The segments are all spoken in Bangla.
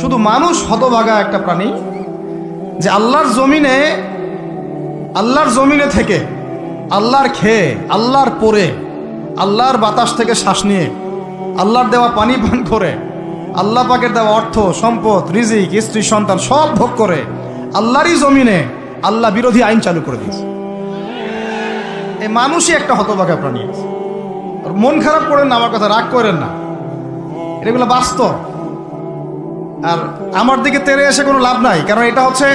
শুধু মানুষ হতভাগা একটা প্রাণী যে আল্লাহর জমিনে আল্লাহর জমিনে থেকে, আল্লাহর খেয়ে, আল্লাহর পরে আল্লাহর বাতাস থেকে শ্বাস নিয়ে, আল্লাহর দেওয়া পানি পান করে, আল্লাহ পাকের দেওয়া অর্থ, সম্পদ, রিজিক, স্ত্রী, সন্তান সব ভোগ করে আল্লাহরই জমিনে আল্লাহ বিরোধী আইন চালু করে দিয়েছে। এই মানুষই একটা হতভাগা প্রাণী। মন খারাপ করেন না, আমার কথা রাগ করেন না। এগুলো বাস্তব। আর আমার দিকে তেরে এসে কোনো লাভ নাই, কারণ এটা হচ্ছে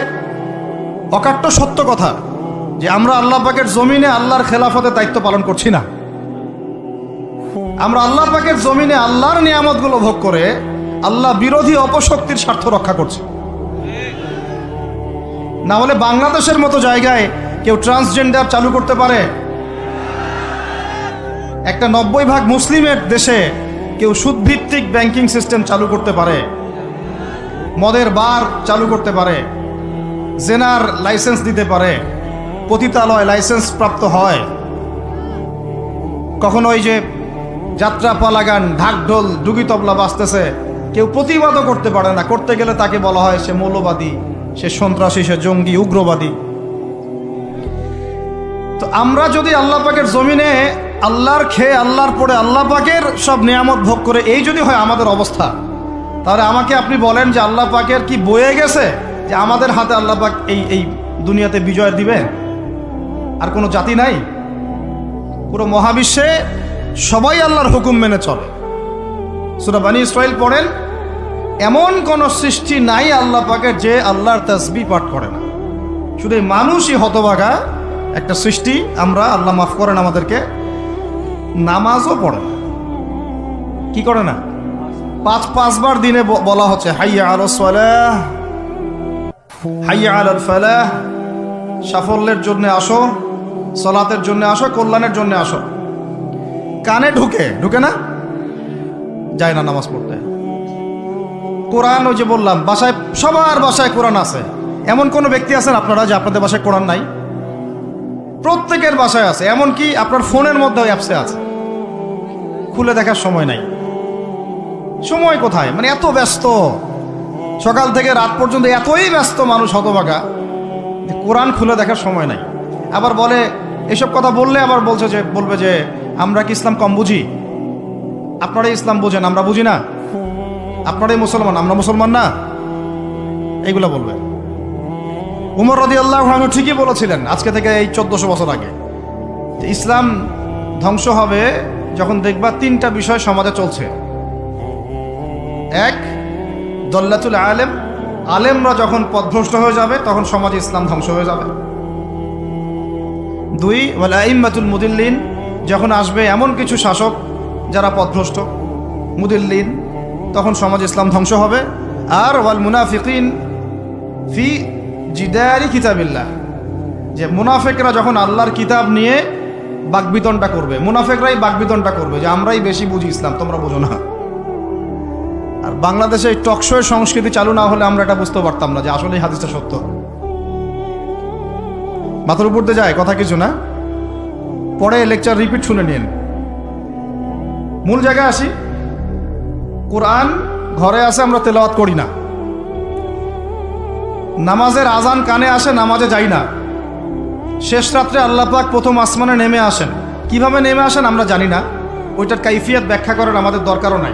অকাট্য সত্য কথা যে আমরা আল্লাহ পাকের জমিনে আল্লাহর খেলাফতের দায়িত্ব পালন করছি না। আমরা আল্লাহ পাকের জমিনে আল্লাহর নিয়ামতগুলো ভোগ করে আল্লাহ বিরোধী অপশক্তির স্বার্থ রক্ষা করছে। না হলে বাংলাদেশের মতো জায়গায় কেউ ট্রান্সজেন্ডার চালু করতে পারে। একটা নব্বই ভাগ মুসলিমের দেশে কেউ সুদভিত্তিক ব্যাংকিং সিস্টেম চালু করতে পারে। মদের বার চালু করতে পারে, জেনার লাইসেন্স দিতে পারে, পতিতালয় লাইসেন্স প্রাপ্ত হয়। কখনো ওই যে যাত্রা পালাগান ঢাকঢোল, ডুগি তবলা বাজতেছে, কেউ প্রতিবাদও করতে পারে না। করতে গেলে তাকে বলা হয় সে মৌলবাদী, সে সন্ত্রাসী, সে জঙ্গি, উগ্রবাদী। তো আমরা যদি আল্লাহ পাকের জমিনে আল্লাহর খেয়ে আল্লাহর পরে আল্লাহ পাকের সব নিয়ামত ভোগ করে, এই যদি হয় আমাদের অবস্থা। তাহলে আমাকে আপনি বলেন যে আল্লাহ পাকের কি বয়ে গেছে যে আমাদের হাতে আল্লাহ পাক এই এই দুনিয়াতে বিজয় দিবে? আর কোনো জাতি নাই? পুরো মহাবিশ্বে সবাই আল্লাহর হুকুম মেনে চলে। সুরা বানী ইসরাইল পড়েন, এমন কোন সৃষ্টি নাই আল্লাহ পাকের যে আল্লাহর তসবি পাঠ করে না। শুধু মানুষই হতবাগা একটা সৃষ্টি, আমরা আল্লাহ মাফ করেন আমাদেরকে, নামাজও পড়ে না। কি করে না? পাঁচ, পাঁচবার দিনে বলা হচ্ছে, হাইয়া আলো সালাহ, হাইয়া আল ফালাহ, সাফল্যের জন্য আসো, সলাতের জন্য আসো, কল্যাণের জন্য আসো। কানে ঢুকে ঢুকে না? যায় না নামাজ পড়তে। কোরআন ওই যে বললাম, বাসায়, সবার বাসায় কোরআন আছে। এমন কোনো ব্যক্তি আছেন আপনারা যে আপনাদের বাসায় কোরআন নাই? প্রত্যেকের বাসায় আছে। এমনকি আপনার ফোনের মধ্যে অ্যাপসে আছে। খুলে দেখার সময় নাই। সময় কোথায়? মানে এত ব্যস্ত। সকাল থেকে রাত পর্যন্ত এতই ব্যস্ত মানুষ হতবাগা যে কোরআন খুলে দেখার সময় নাই। আবার বলে, এসব কথা বললে আবার বলছে যে, বলবে যে, আমরা কি ইসলাম কম বুঝি? আপনারাই ইসলাম বুঝেন, আমরা বুঝি না। আপনারাই মুসলমান, আমরা মুসলমান না। এইগুলা বলবে। উমর রদি আল্লাহ ঠিকই বলেছিলেন, আজকে থেকে এই চোদ্দশো বছর আগে। ইসলাম ধ্বংস হবে যখন দেখবা তিনটা বিষয় সমাজে চলছে। এক, দল্লাতুল আলেম। আলেমরা যখন পথভ্রষ্ট হয়ে যাবে, তখন সমাজে ইসলাম ধ্বংস হয়ে যাবে। দুই, ওয়াল আইম্মাতুল মুদিল্লিন, যখন আসবে এমন কিছু শাসক যারা পথভ্রষ্ট মুদিল্লিন, তখন সমাজ ইসলাম ধ্বংস হবে। আর, ওয়াল মুনাফিকিন ফি জিদারি কিতাবিল্লাহ, যে মুনাফেকরা যখন আল্লাহর কিতাব নিয়ে বাকবিতনটা করবে, মুনাফেকরাই বাকবিতনটা করবে, যে আমরাই বেশি বুঝি ইসলাম, তোমরা বোঝো না। আর বাংলাদেশে এই টকশোয়ের সংস্কৃতি চালু না হলে আমরা এটা বুঝতে পারতাম না যে আসলে হাদিসটা সত্য। মাথার উপর দিয়ে যায়, কথা কিছু না। পরে লেকচার রিপিট শুনে নিন। মূল জায়গায় আসি। কোরআন ঘরে আসে আমরা তেলাওয়াত করি না। নামাজের আজান কানে আসে, নামাজে যাই না। শেষ রাত্রে আল্লাহ পাক প্রথম আসমানে নেমে আসেন। কীভাবে নেমে আসেন আমরা জানি না। ওইটার কাইফিয়াত ব্যাখ্যা করার আমাদের দরকারও নাই।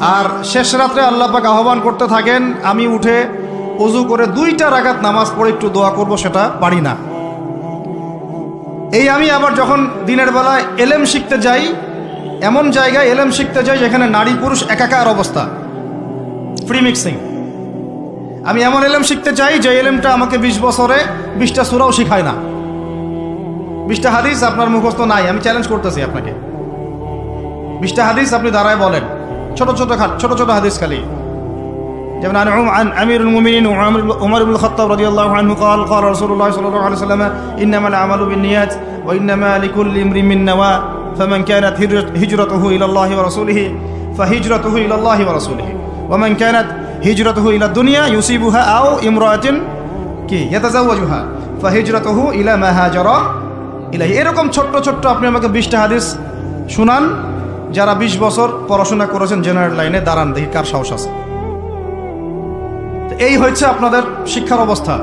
আর শেষ রাত্রে আল্লাহ পাক আহ্বান করতে থাকেন, আমি উঠে অজু করে দুইটা রাগাত নামাজ পড়ে একটু দোয়া করব, সেটা পারি না। এই আমি আবার যখন দিনের বেলায় এলেম শিখতে যাই, এমন জায়গায় এলেম শিখতে যাই যেখানে নারী পুরুষ একাকার অবস্থা। ফ্রি মিক্সিং আমি এমন এলেম শিখতে চাই যে এলেমটা আমাকে বিশ বছরে বিশটা সুরাও শিখায় না। বিশটা হাদিস আপনার মুখস্থ নাই, আমি চ্যালেঞ্জ করতেছি আপনাকে। বিশটা হাদিস আপনি দাঁড়ায় বলেন। ছোট ছোট খা- ছোট ছোট হাদিস খালি যেমন عن عن امير المؤمنين وعمر عمر بن الخطاب رضي الله عنه قال قال رسول الله صلى الله عليه وسلم انما الاعمال بالنيات وانما لكل امرئ من نوى فمن كانت هجرت- هجرته الى الله ورسوله فهجرته الى الله ورسوله ومن كانت هجرته الى الدنيا يصيبها او امراه কি ইয়াতাজাওয়াজুহা ফাহিজরাতুহু ইলা মা হাজারা ইলাহি এরকম ছোট্ট ছোট্ট আপনি আমাকে বিশটা হাদিস শুনান যারা বিশ বছর পড়াশোনা করেছেন জেনারেল লাইনে, দাঁড়ান দেখি কার সাহস আছে। এই হচ্ছে আপনাদের শিক্ষার অবস্থা।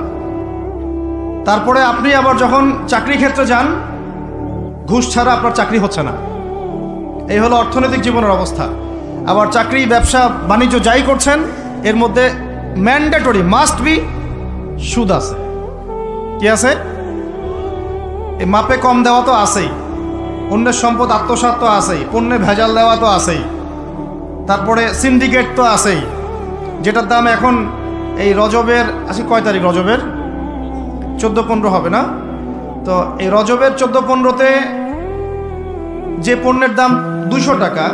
তারপরে আপনি আবার যখন চাকরি ক্ষেত্রে যান, ঘুষ ছাড়া আপনার চাকরি হচ্ছে না। এই হলো অর্থনৈতিক জীবনের অবস্থা। আবার চাকরি, ব্যবসা, বাণিজ্য যাই করছেন, এর মধ্যে ম্যান্ডেটরি মাস্ট বি সুদ আছে। কি আছে? এই মাপে কম দেওয়া তো আছেই। অন্যের সম্পদ আত্মসাৎ তো আছেই, পণ্যে ভেজাল দেওয়া তো আছেই, তারপরে সিন্ডিকেট তো আছেই, যেটার দাম এখন এই রজবের, আজকে কয় তারিখ রজবের? চোদ্দ পনেরো হবে না? তো এই রজবের চোদ্দ পনেরোতে যে পণ্যের দাম দুশো টাকা,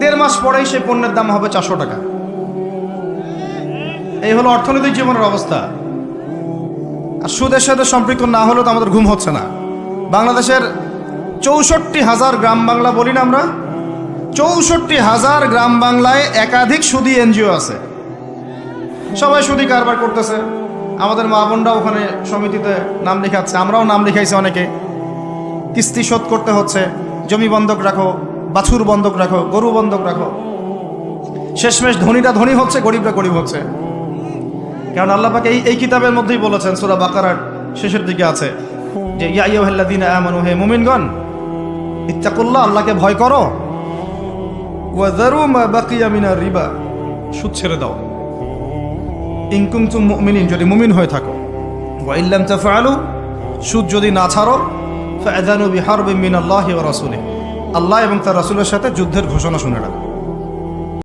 দেড় মাস পরেই সেই পণ্যের দাম হবে চারশো টাকা। এই হলো অর্থনৈতিক জীবনের অবস্থা। আর সুদের সাথে সম্পৃক্ত না হলেও তো আমাদের ঘুম হচ্ছে না। বাংলাদেশের চৌষট্টি হাজার গ্রাম বাংলা বলি না আমরা? চৌষট্টি হাজার গ্রাম বাংলায় একাধিক সুদী এনজিও আছে। সবাই সুদি কারবার করতেছে। আমাদের মা বোনরা ওখানে সমিতিতে নাম লেখাচ্ছে। আমরাও নাম লিখাইছি অনেকে। কিস্তি শোধ করতে হচ্ছে। জমি বন্ধক রাখো, বাছুর বন্ধক রাখো, গরু বন্ধক রাখো। শেষমেশ ধনীরা ধনী হচ্ছে, গরিবরা গরিব হচ্ছে। কারণ আল্লাপাক এই এই কিতাবের মধ্যেই বলেছেন, সুরা বাকারার শেষের দিকে আছে যে, ইয়া ইয়ুহাল্লাযীনা আমানু, হে মুমিনগণ ইত্তাকুল্লাহ আল্লাহকে ভয় করো। ওয়াযারু মা বাকিয়া মিনার রিবা। সুদ ছেড়ে দাও। ইনকুম কুনতুম মুমিনিন, যদি মুমিন হয়ে থাকো। ওয়া ইল্লাম তাফআলু, সুদ যদি না ছাড়ো, ফাআযানু বিহারবিন মিনাল্লাহি ওয়া রাসূলিহি। আল্লাহ এবং তার রাসূলের সাথে যুদ্ধের ঘোষণা শুনে রাখো।